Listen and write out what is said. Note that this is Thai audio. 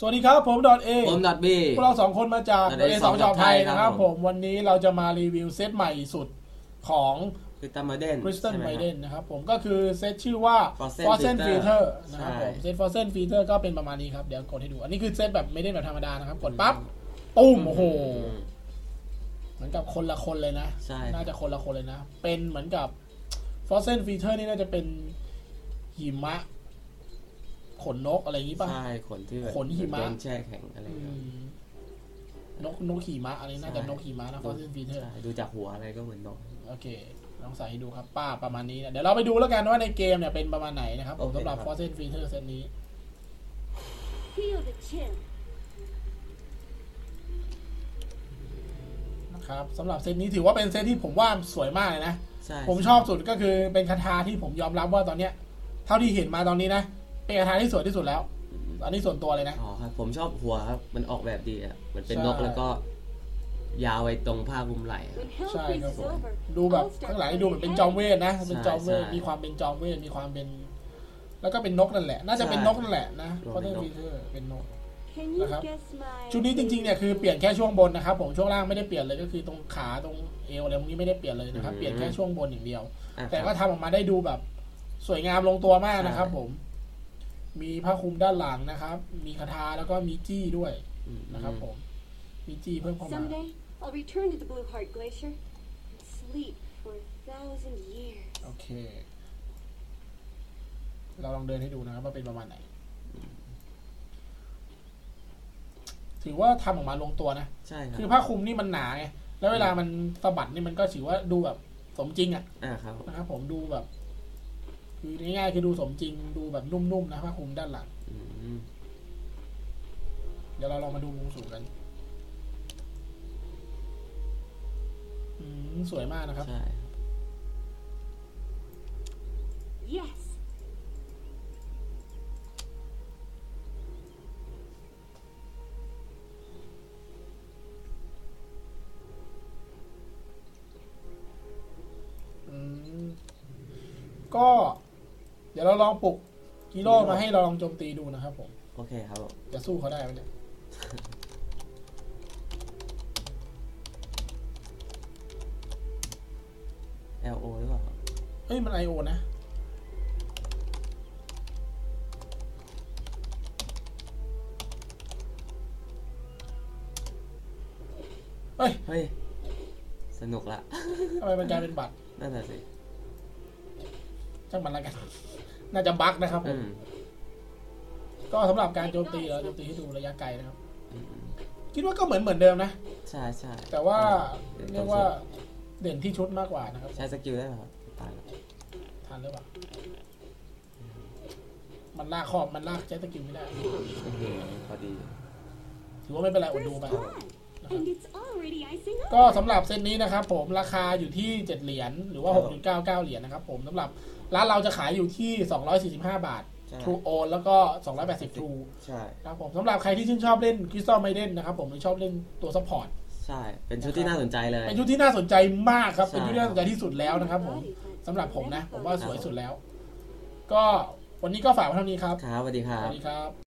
สวัสดีครับ ผมดอทเอผมดอทบีพวกเราสองคนมาจาก Dot ดอทเอ A สองสองจอบไทยจอบไทยนะครับครับผมวันนี้เราจะมารีวิวเซตใหม่สุดของคือตัมเบเดนคริสตันไมเดนนะครับผมก็คือเซตชื่อว่า Frozen Frozen Filter Filter นะครับใช่ผมเซต Frozen Filter ก็เป็นประมาณนี้ครับ เดี๋ยวกดให้ดู อันนี้คือเซตแบบไม่ได้แบบธรรมดานะครับ กดปั๊บตุ้มโอ้โห เหมือนกับคนละคนเลยนะใช่น่าจะคนละคนเลยนะ เป็นเหมือนกับ Frozen Filter นี่น่าจะเป็นหิมะ ขนนกอะไรอย่างนี้ป่ะ ใช่ขนที่แบบขนหิมะ โดนแช่แข็งอะไรอืเงี้ยมนกนกขี่ม้าอะไรน่าจะใช่นกขี่ม้านะ Frozen Filter ใช่ดูจากหัวอะไรก็เหมือนนก โอเคลองใส่ให้ดูครับ ป้าประมาณนี้นะ เดี๋ยวเราไปดูแล้วกันว่าในเกมเนี่ยเป็นประมาณไหนนะครับผมโอเคสำหรับครับ Frozen Filter เซตนี้ Feel the chill. นะครับสำหรับเซตนี้ถือว่าเป็นเซตที่ผมว่าสวยมากเลยนะ ใช่ผมชอบสุดก็คือเป็นคาถาที่ผมยอมรับว่าตอนเนี้ย เท่าที่เห็นมาตอนนี้นะ เป็นคาถาที่สวยที่สุดแล้ว อันนี้ส่วนตัวเลยนะ อ๋อครับ ผมชอบหัวครับ มันออกแบบดีอะเหมือนเป็นใช่นกแล้วก็ ยาวไปตรงผ้าคลุมไหล่อะ When hell ใช่ครับ freezes ผม over, ดูแบบ I'll start ข้างหลังนี่ planning ดูเหมือนเป็น ahead. จอมเวทนะ เป็นใช่จอมเวท ใช่มีความเป็นจอมเวท มีความเป็น แล้วก็เป็นนกนั่นแหละ น่าจะเป็นนกนั่นแหละนะรวมเพราะเป็นเรื่องนก ฟีเตอร์เป็นนก Can you นะครับ guess my ชุดนี้จริงๆเนี่ยคือเปลี่ยนแค่ช่วงบนนะครับผมช่วงล่างไม่ได้เปลี่ยนเลยก็คือตรงขาตรงเอวอะไรพวกนี้ไม่ได้เปลี่ยนเลยนะครับเปลี่ยนแค่ช่วงบนอย่างเดียว อะแต่ก็ครับ ทำออกมาได้ดูแบบสวยงามลงตัวมากนะครับใช่ผม มีผ้าคลุมด้านหลังนะครับ มีคาถาแล้วก็มีจี้ด้วยอืมนะครับผม มีจี้เพิ่มเข้ามา Someday I'll return to the Blue Heart Glacier and sleep for a thousand years. โอเค เราลองเดินให้ดูนะครับว่าเป็นประมาณไหน ถือว่าทำออกมาลงตัวนะ ใช่ครัคือบผ้าคลุมนี่มันหนาไง แล้วเวลามันสะบัดนี่มันก็ถือว่าดูแบบสมจริงอะอ่าครับ นะครับผมดูแบบ คือง่ายๆคือดูสมจริงดูแบบนุ่มๆนะผ้าคลุมด้านหลังอืมเดี๋ยวเราลองมาดูมุมสูงกันอืมสวยมากนะครับ ใช่ Yes. อืมก็เดี๋ยวเราลองปลุกฮีโร่มาให้เราลองโจมตีดูนะครับผม โอเคครับผมจะสู้เขาได้ไหมเนี่ยเอลโอหรือเปล่าครับเฮ้ย มันไอโอนะ เฮ้ยเฮ้ย สนุกละ ทำไมมันกลายเป็นบัตร นั่นน่ะสิ ช่างมันละกัน น่าจะบั๊กนะครับผอืมมก็สำหรับการโจมตีเราโจมตีให้ดูระยะไกลนะครับอืมคิดว่าก็เหมือนเหมือนเดิมนะ ใช่ใช่แต่ว่าอืมเรียกว่าเด่นที่ชุดมากกว่านะครับ ใช้สกิลได้ไหมครับตายแล้วทันหรือเปล่า มันลากขอบมันลากใช้สกิลไม่ได้อื้อหือพอดี ถือว่าไม่เป็นไรอด First ดูไป blood. And it's already icing up. ก็สำหรับเซตนี้นะครับ ผมราคาอยู่ที่ 7 เหรียญหรือว่าครับ6.99 เหรียญนะครับ ผมสำหรับร้านเราจะขายอยู่ที่ 245 บาทใช่ True Own แล้วก็ 280 True ใช่ ครับผมสำหรับใครที่ชื่นชอบเล่น Crystal Maiden นะครับผมหรือชอบเล่นตัวซัพพอร์ต ใช่ เป็นชุดที่น่าสนใจเลย เป็นชุดที่น่าสนใจมากครับ ใช่ เป็นชุดที่น่าสนใจที่สุดแล้วนะครับผม Body parts สำหรับผมนะ never ผมว่า thought สวยสุดแล้ว ก็วันนี้ก็ฝากไว้เท่านี้ครับ ครับสวัสดีคสรับ วัสดีครับ